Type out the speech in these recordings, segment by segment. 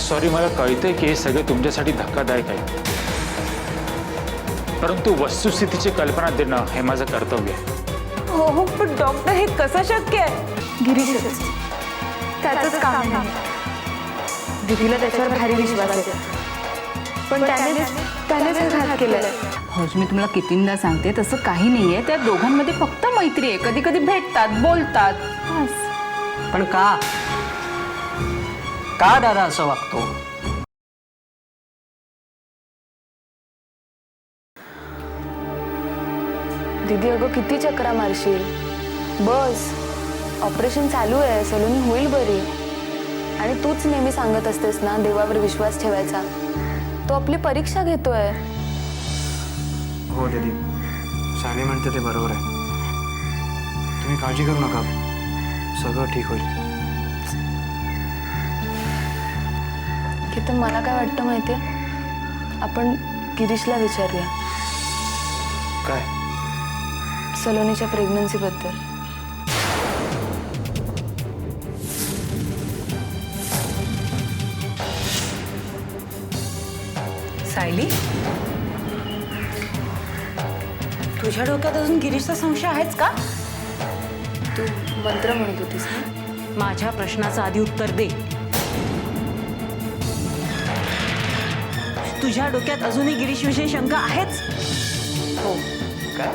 Sorry मला कळतंय की हे सगळे तुमच्यासाठी धक्कादायक आहे. परंतु वस्तुस्थितीची कल्पना देणं हे माझं कर्तव्य आहे. हो हो पण डॉक्टर हे कसं शक्य आहे? गिरीशच त्याचंच काम आहे. दीदीला त्याच्यावर भारी विश्वास आहे. पण त्यानेच त्यानेच हे मी तुम्हाला कितींदा सांगते तसं काही नाहीये. त्या दोघांमध्ये फक्त मैत्री आहे. कधी कधी भेटतात बोलतात. बस. पण का? का दादा असं वागतो दीदी अगं किती चक्रा मारशील. बस ऑपरेशन चालू आहे सलोनी होईल बरी. आणि तूच नेहमी सांगत असतेस ना देवावर विश्वास ठेवायचा. तो आपली परीक्षा घेतोय. हो दीदी. साने म्हणते ते बरोबर आहे. तुम्ही काळजी करू नका. सगळं ठीक होईल. तर मला काय वाटतं माहितीये? आपण गिरीशला विचारूया. काय? सलोनीच्या प्रेग्नन्सीबद्दल सायली? तुझ्या डोक्यात अजून गिरीशचा संशय आहेच का? तू मंत्र म्हणत होतीस ना? माझ्या प्रश्नाचं आधी उत्तर दे. तुझ्या डोक्यात अजूनही गिरीशविषयी शंका आहेच? हो. काय?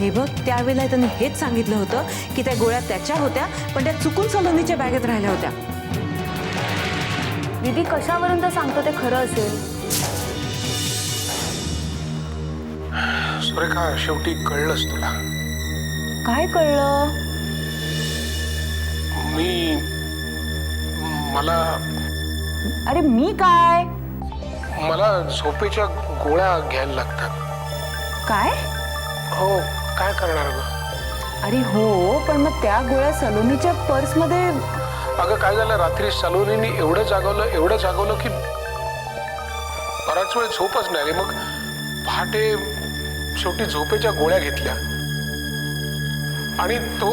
हे बघ त्यावेळेला त्यांनी हेच सांगितलं होतं की त्या गोळ्या त्याच्या होत्या पण त्या चुकून सलोनीच्या बॅगेत राहिल्या होत्या. दीदी कशावरून तर सांगतो ते खरं असेल. सुरेखा शेवटी कळलंच तुला. काय कळलं? मी मला अरे मी काय? मला झोपेच्या गोळ्या घ्यायला लागतात. काय? हो काय करणार ग अरे हो पण मग त्या गोळ्या सलोनीच्या पर्समध्ये अगं काय झालं? रात्री सलोनीने एवढं जागवलं एवढं जागवलं की बराच वेळ झोपच नाही आली. मग पहाटे शेवटी झोपेच्या गोळ्या घेतल्या. आणि तो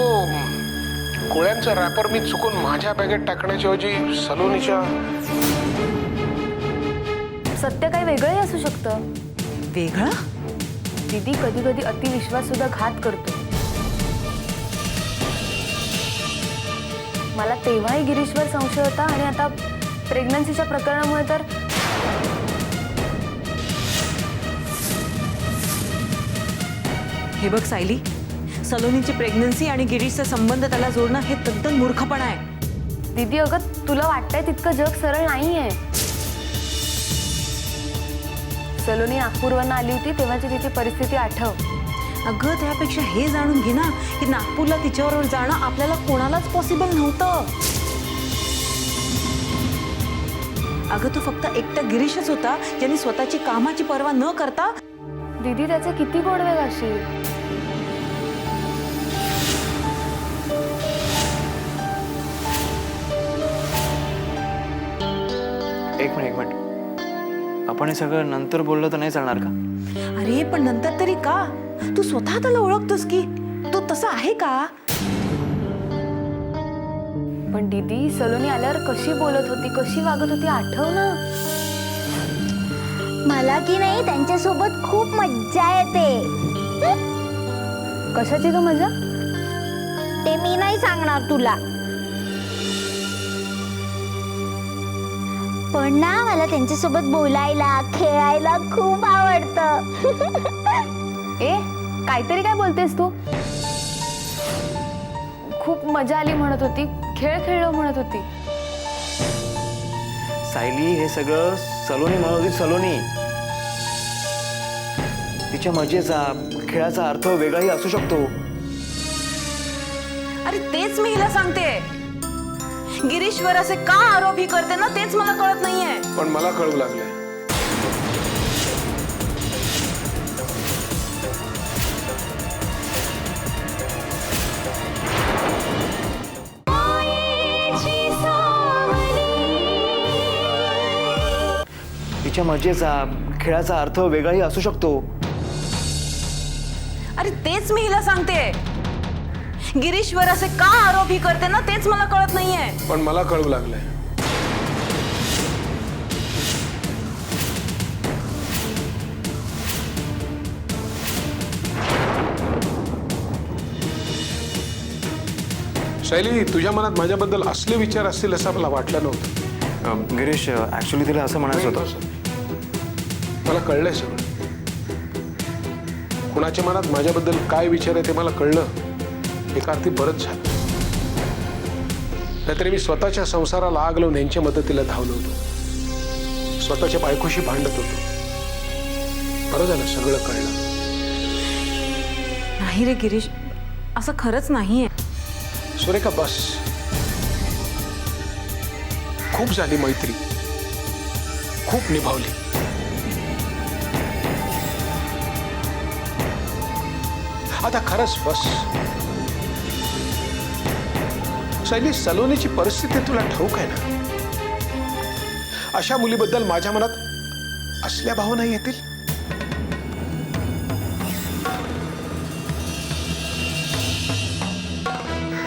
गोळ्यांचा रॅपर मी चुकून माझ्या बॅगेत टाकण्याच्या ऐवजी सलोनीच्या सत्य काही वेगळंही असू शकतं. वेगळं? दीदी कधी कधी अतिविश्वास सुद्धा घात करतो. मला तेव्हाही गिरीशवर संशय होता आणि आता प्रेग्नन्सीच्या प्रकरणामुळे तर हे बघ सायली सलोनीची प्रेग्नन्सी आणि गिरीशचा संबंध त्याला जोडणं हे तद्दन मूर्खपणा आहे. दीदी अगं तुला वाटतंय तितकं जग सरळ नाहीये? सलोनी नागपूरवरनं आली होती तेव्हाची तिची परिस्थिती आठव. अगं त्यापेक्षा हे जाणून घे ना की नागपूरला तिच्याबरोबर जाणं आपल्याला कोणालाच पॉसिबल नव्हतं. अगं तो फक्त एकटा गिरीशच होता ज्यांनी स्वतःची कामाची पर्वा न करता दीदी त्याचे किती गोडवे घाशील एक मिनिट एक मिनिट. आपण हे सगळं नंतर बोललं तर नाही चालणार का? अरे पण नंतर तरी का? तू स्वतः त्याला ओळखतोस की? तो तसा आहे का? पण दीदी सलोनी आल्यावर कशी बोलत होती कशी वागत होती आठव ना. मला की नाही त्यांच्यासोबत खूप मज्जा येते. कशाची ग मजा? ते मी नाही सांगणार तुला. पण ना मला त्यांच्यासोबत बोलायला खेळायला खूप आवडतं. ए काहीतरी काय बोलतेस तू? खूप मजा आली म्हणत होती. खेळ खेळलो म्हणत होती. सायली हे सगळं सलोनी म्हणत होती सलोनी. तिच्या मजेचा खेळाचा अर्थ वेगळाही असू शकतो. अरे तेच मी हिला सांगते गिरीश्वर असे का आरोप ही करते ना तेच मला कळत नाहीये. पण मला कळू लागलंय. तिच्या मजेचा खेळाचा अर्थ वेगळाही असू शकतो. अरे तेच मी हिला सांगते गिरीश्वर असे का आरोप ही करते ना तेच मला कळत नाहीये. पण मला कळू लागलंय. शैली तुझ्या मनात माझ्याबद्दल असले विचार असतील असं मला वाटलं नव्हतं. अं, गिरीश ऍक्च्युली तिला असं म्हणायचं नाही, होतं. मला कळलंय सगळं. कुणाच्या मनात माझ्याबद्दल काय विचार आहे ते मला कळलं. एका अर्थी बरंच झालं. नाहीतरी मी स्वतःच्या संसाराला आग लावून यांच्या मदतीला धावलो होतो. स्वतःच्या बायकोशी भांडत होतो. बरं झालं सगळं कळलं. नाही रे गिरीश असं खरंच नाहीये. सुरेखा बस. खूप झाली मैत्री. खूप निभावली. आता खरंच बस. शैली सलोनीची परिस्थिती तुला ठाऊक आहे ना? अशा मुलीबद्दल माझ्या मनात असल्या भावना येतील?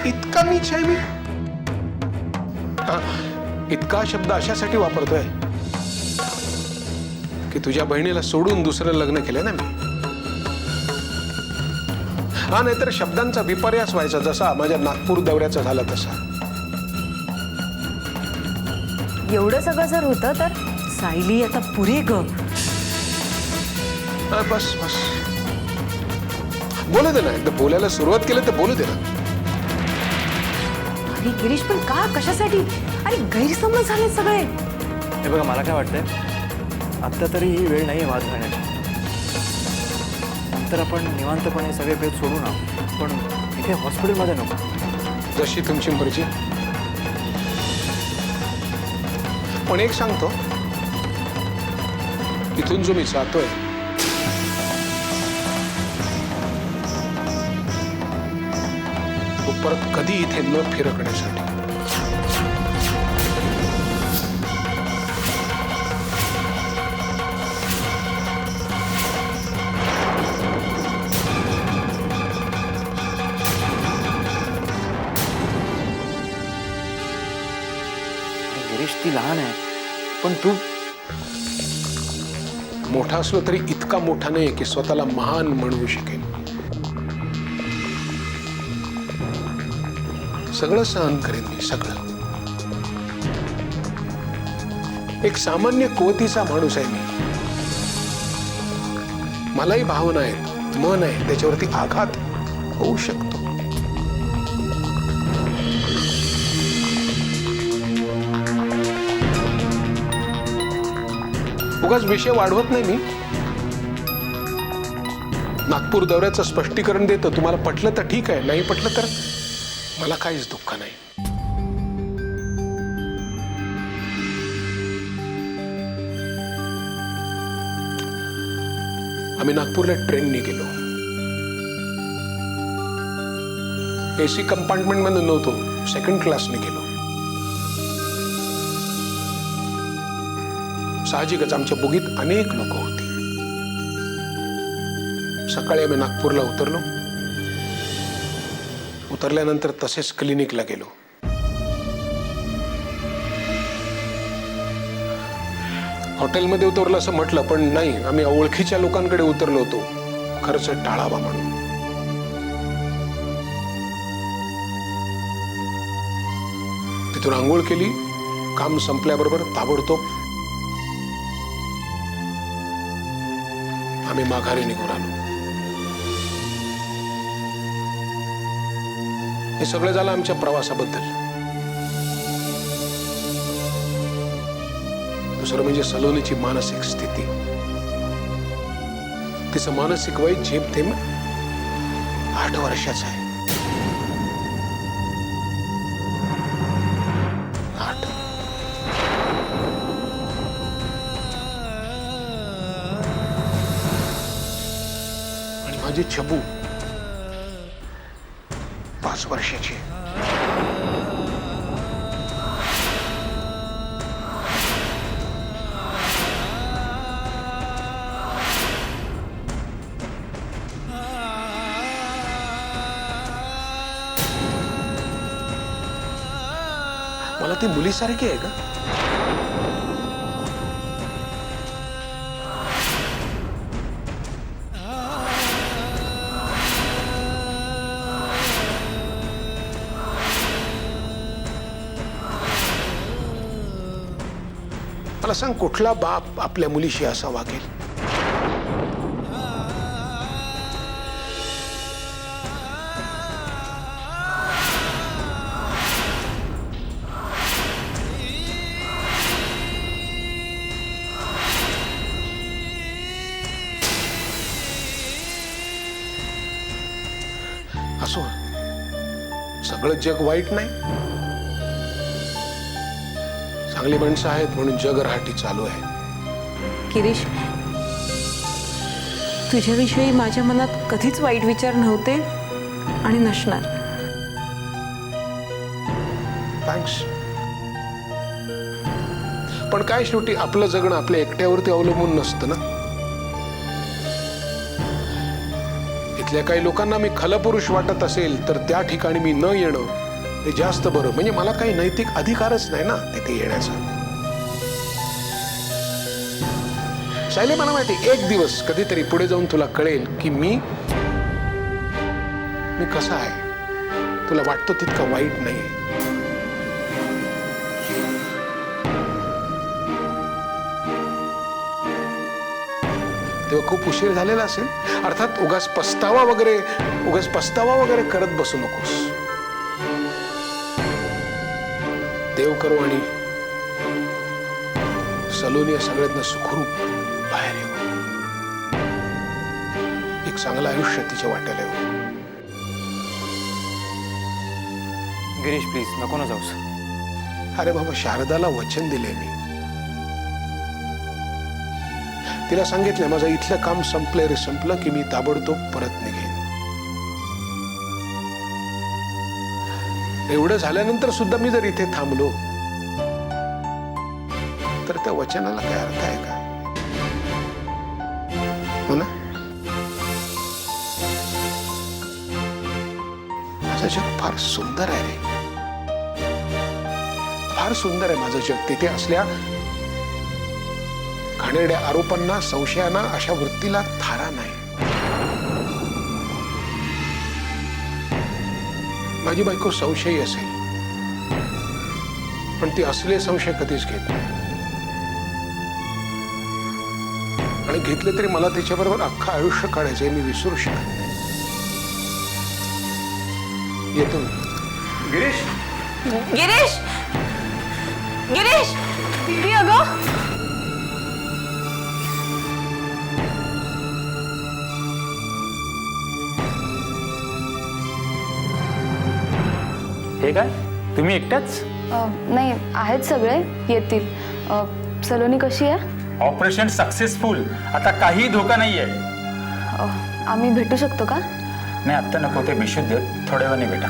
इतका नीच आहे मी. इतका शब्द अशासाठी वापरतोय की तुझ्या बहिणीला सोडून दुसरं लग्न केलं ना मी? हा नाहीतर शब्दांचा विपर्यास व्हायचा जसा माझ्या नागपूर दौऱ्याचा झाला तसा. एवढं सगळं जर होतं तर सायली आता पुरे ग. बस बस. बोलू दे ना एकदा बोलायला सुरुवात केली तर बोलू दे ना. अरे गिरीश पण का? कशासाठी? अरे गैरसमज झाले सगळे. हे बघा मला काय वाटतंय? आत्ता तरी ही वेळ नाही आहे वाद घालण्याची. तर आपण निवांतपणे सगळे भेद सोडू ना. पण इथे हॉस्पिटलमध्ये नको. जशी तुमची मर्जी. पण एक सांगतो. इथून जो मी जातोय. तो परत कधी इथे न फिरकण्यासाठी. पण तू मोठा असलो तरी इतका मोठा नाही की स्वतःला महान म्हणू शकेल सगळं सहन करेन मी सगळं. एक सामान्य कुवतीचा माणूस आहे मी. मलाही भावना आहेत मन आहे त्याच्यावरती आघात होऊ शकतो. उगाच विषय वाढवत नाही मी. नागपूर दौऱ्याचं स्पष्टीकरण देतं. तुम्हाला पटलं तर ठीक आहे नाही पटलं तर मला काहीच दुःख नाही. आम्ही नागपूरला ट्रेनने गेलो. एसी कंपार्टमेंटमध्ये नव्हतो सेकंड क्लासने गेलो. साहजिकच आमच्या बोगीत अनेक लोक होती. सकाळी आम्ही नागपूरला उतरलो. उतरल्यानंतर तसेच क्लिनिकला गेलो. हॉटेलमध्ये उतरलं असं म्हटलं पण नाही आम्ही ओळखीच्या लोकांकडे उतरलो होतो. खर्च टाळावा म्हणून. तिथून आंघोळ केली. काम संपल्याबरोबर ताबडतोब आम्ही माघारी निघून आलो. हे सगळं झालं आमच्या प्रवासाबद्दल. दुसरं म्हणजे सलोनीची मानसिक स्थिती. तिचं मानसिक वय झेपथेम आठ वर्षाचं आहे. आणि छबू. पाच वर्षाची. मला ती मुलीसारखी आहे का? सांग कुठला बाप आपल्या मुलीशी असा वागेल असो. सगळं जग वाईट नाही. चांगली माणसं आहेत म्हणून जग राहाटी चालू आहे. किरीश तुझ्याविषयी माझ्या मनात कधीच वाईट विचार नव्हते आणि नसणार. थँक्स पण काय शेवटी आपलं जगणं आपल्या एकट्यावरती अवलंबून नसतं ना? इथल्या काही लोकांना मी खलपुरुष वाटत असेल तर त्या ठिकाणी मी न येणं हे जास्त बरं. म्हणजे मला काही नैतिक अधिकारच नाही ना तिथे येण्याचा. शायले मला माहिती एक दिवस कधीतरी पुढे जाऊन तुला कळेल की मी मी कसा आहे. तुला वाटतो तितका वाईट नाही तेव्हा खूप उशीर झालेला असेल. अर्थात उगाच पस्तावा वगैरे उगाच पस्तावा वगैरे करत बसू नकोस. देव करो आणि सलोनी या सगळ्यातनं सुखरूप बाहेर येऊ. एक चांगलं आयुष्य तिच्या वाट्याला येऊ. गिरीश प्लीज नको ना जाऊस. अरे बाबा शारदाला वचन दिले मी. तिला सांगितलं माझं इथलं काम संपलंय रे संपलं की मी ताबडतोब परत निघेन. एवढं झाल्यानंतर सुद्धा मी जर इथे थांबलो तर त्या वचनाला काय अर्थ आहे का? हो ना? माझं जग फार सुंदर आहे रे. फार सुंदर आहे माझं जग. तिथे असल्या घाणेरड्या आरोपांना संशयांना अशा वृत्तीला थारा नाही. माझी बायको संशयी असेल. पण ती असले संशय कधीच घेत नाही. आणि घेतले तरी मला तिच्याबरोबर अख्खा आयुष्य काढायचंय मी विसरू शकत नाही. येतो गिरीश? गिरीश? गिरीश? अगं. हे काय? तुम्ही एकट्याच? अ, नाही आहेत सगळे येतील. अ, सलोनी कशी आहे? Operation successful. आता काही धोका नाही आहे अ, आम्ही भेटू शकतो का? नाही आत्ता नको ते विशुद्ध थोड्या वेळाने बेटा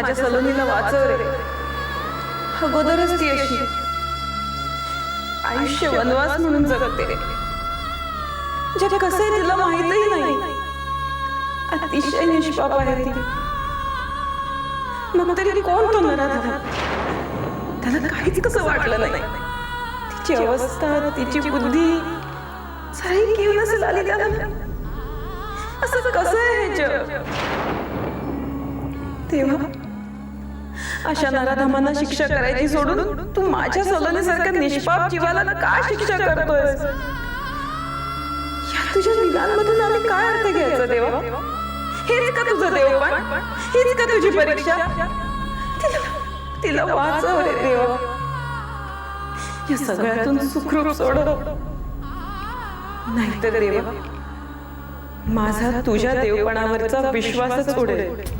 माझ्या सलोनीला वाचव रे. अगोदरच ती अशी. आयुष्य वनवास म्हणून जगते रे. जे कसं आहे तिला माहितही नाही. अतिशय निष्पाप आहे ती. मग तरी कोण तो नराधम त्याला काहीच कसं वाटलं नाही. तिची अवस्था तिची बुद्धी सारी किव नसेल आली त्याला. असं कसं आहे जग? तेव्हा अशा नराधमांना शिक्षा करायची सोडून तू माझ्या सलोनीसारख्या निष्पाप जीवाला का शिक्षा करतोयस? तुझ्या निगांमधून आम्ही काय अर्थ घ्यायचा देवा? हेच का तुझं देवपण हीच का तुझी परीक्षा? तिला तिला वाचव रे देवा. या सगळ्यातून सुखरूप सोडव. नाहीतर देवा माझा तुझ्या देवपणावरचा विश्वासच उडेल.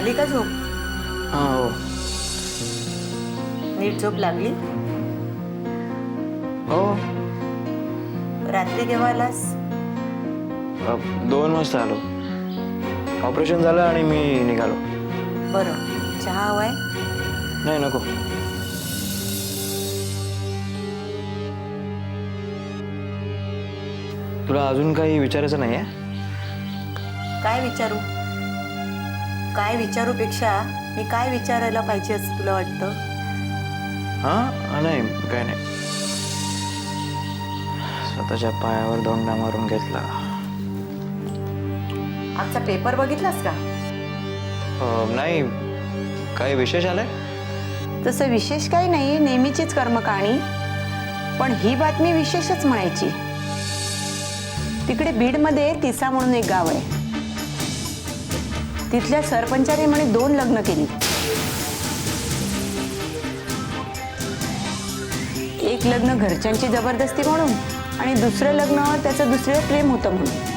झाली का झोप? हां हो. नीट झोप लागली? हो. रात्री केव्हा आलास? अ, दोन वाजता आलो. ऑपरेशन झालं आणि मी निघालो. बरं. चहा हवाय? नाही नको. तुला अजून काही विचारायचं नाही आहे काय विचारू? काय विचारूपेक्षा मी काय विचारायला पाहिजे असं तुला वाटतं? हां? नाही काय नाही. स्वतःच्या पायावर दोंडा मारून घेतला. आजचा पेपर बघितलास का? अ, नाही. काही विशेष आलंय? तसं विशेष काही नाही नेहमीचीच कर्मकाणी. पण ही बातमी विशेषच म्हणायची. तिकडे बीडमध्ये तिसा म्हणून एक गाव आहे. तिथल्या सरपंचाने म्हणे दोन लग्न केली. एक लग्न घरच्यांची जबरदस्ती म्हणून आणि दुसरं लग्न त्याचं दुसरं प्रेम होतं म्हणून.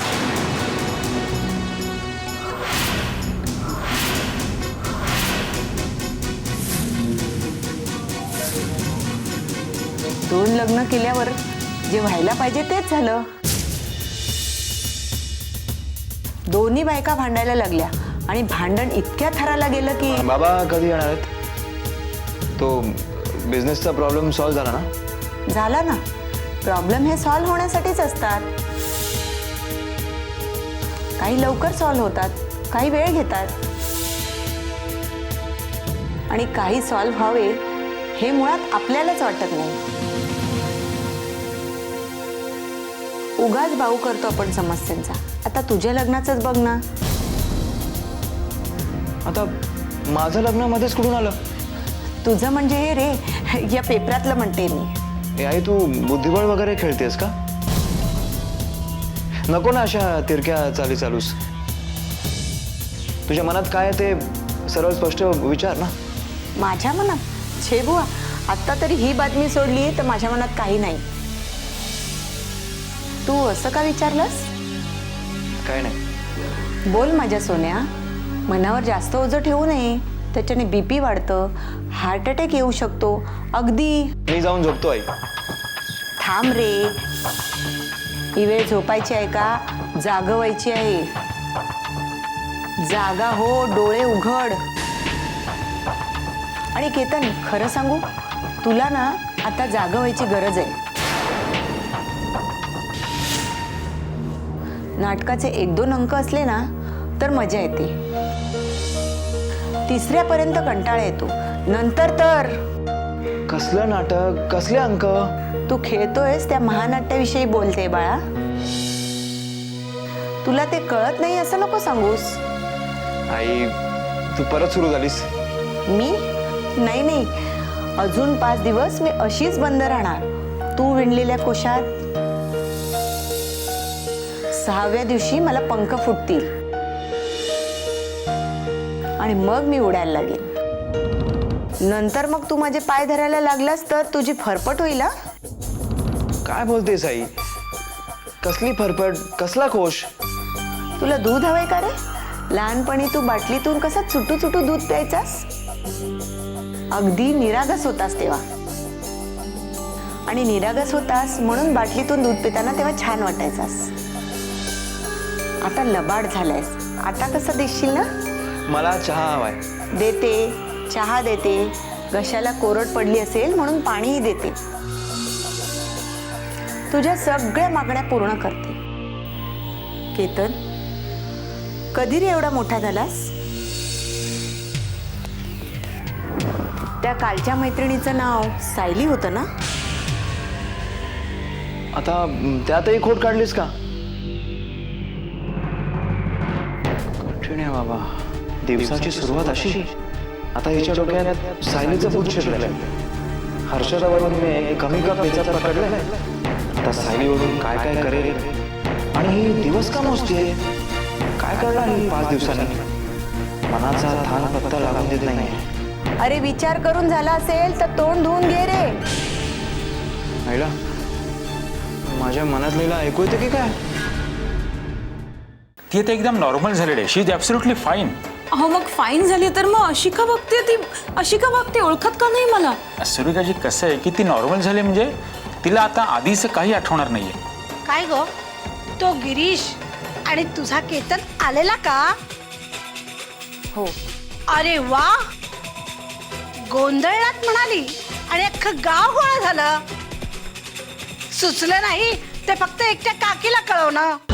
दोन लग्न केल्यावर जे व्हायला पाहिजे तेच झालं. दोन्ही बायका भांडायला लागल्या. आणि भांडण इतक्या थराला गेलं की बाबा कधी येणार आहेत? तो बिझनेसचा प्रॉब्लेम सॉल्व्ह झाला ना? झाला ना. प्रॉब्लेम हे सॉल्व्ह होण्यासाठीच असतात. काही लवकर सॉल्व्ह होतात काही वेळ घेतात. आणि काही सॉल्व्ह व्हावे हे मुळात आपल्यालाच वाटत नाही. उगाच भाऊ करतो आपण समस्यांचा. आता तुझ्या लग्नाचंच बघ ना. आता माझं लग्न मध्येच कुठून आलं? तुझं म्हणजे हे रे या पेपरातलं म्हणते मी. ए आई तू बुद्धिबळ वगैरे खेळतेस का? नको ना अशा तिरक्या चाली चालूस. तुझ्या मनात काय आहे ते सरळ स्पष्ट विचार ना. माझ्या मनात? छे बुवा आत्ता तरी ही बातमी सोडली तर माझ्या मनात काही नाही. तू असं का विचारलंस? काय नाही. बोल माझ्या सोन्या. मनावर जास्त ओझं ठेवू नये. त्याच्याने बीपी वाढतं. हार्ट अटॅक येऊ शकतो. अगदी. मी जाऊन झोपतो आई. थांब रे. ही वेळ झोपायची आहे का? जागवायची आहे. जागा हो डोळे उघड. आणि केतन खरं सांगू? तुला ना आता जागा व्हायची गरज आहे. नाटकाचे एक दोन अंक असले ना तर मजा येते. तिसऱ्यापर्यंत कंटाळा येतो. नंतर तर. कसलं नाटक? कसले अंक? तू खेळतोयस त्या महानाट्याविषयी बोलते बाळा. तुला ते कळत नाही असं नको सांगूस. आई तू परत सुरू झालीस. मी? नाही नाही. अजून पाच दिवस मी अशीच बंद राहणार. तू विणलेल्या कोशात. सहाव्या दिवशी मला पंख फुटतील. आणि मग मी उडायला लागेन. नंतर मग तू माझे पाय धरायला लागलास तर तुझी फरफट होईल काय बोलतेस आई? कसली फरफट? कसला कोश? तुला दूध हवंय का रे? लहानपणी तू बाटलीतून कसा चुटू चुटू दूध प्यायचास? अगदी निरागस होतास तेव्हा. आणि निरागस होतास म्हणून बाटलीतून दूध पिताना तेव्हा छान वाटायचास. आता लबाड झालायस. आता कसं देशील ना? मला चहा हवाय. देते चहा देते. घशाला कोरड पडली असेल म्हणून पाणीही देते. तुझ्या सगळ्या मागण्या पूर्ण करते. केतन कधी रे एवढा मोठा झालास? त्या कालच्या मैत्रिणीचं नाव सायली होतं ना? आता त्यातही खोट काढलीस का? कठीण आहे बाबा? दिवसाची सुरुवात अशी. आता हिच्या डोक्यात सायलीचं भूत शिरलेलं हर्षदावरून मी कमी का पेचात पकडलंय. आता सायलीवरून काय काय करेल? आणि ही दिवस का मोजते काय करणार ही पाच दिवसांनी? मनाचा थान पत्ता लागून देत नाही अरे विचार करून झाला असेल तर तोंड धुवून घे रे. आईला माझ्या मनातलेला ऐकू येते की काय? ती आता एकदम नॉर्मल झालेली आहे. शी इज ॲब्सोल्युटली फाईन अहो मग फाईन झाली तर मग अशी का बघते ती. अशी का बघते ओळखत का नाही मला? सुरेखाजी कसं आहे? की ती नॉर्मल झाली म्हणजे? तिला आता आधीचं काही आठवणार नाहीये. काय ग? तो गिरीश आणि तुझा केतन आलेला का? हो. अरे वा! गोंधळात म्हणाली आणि अख्खं गाव गोळा झालं. सुचलं नाही ते फक्त एकट्या काकीला कळवणं.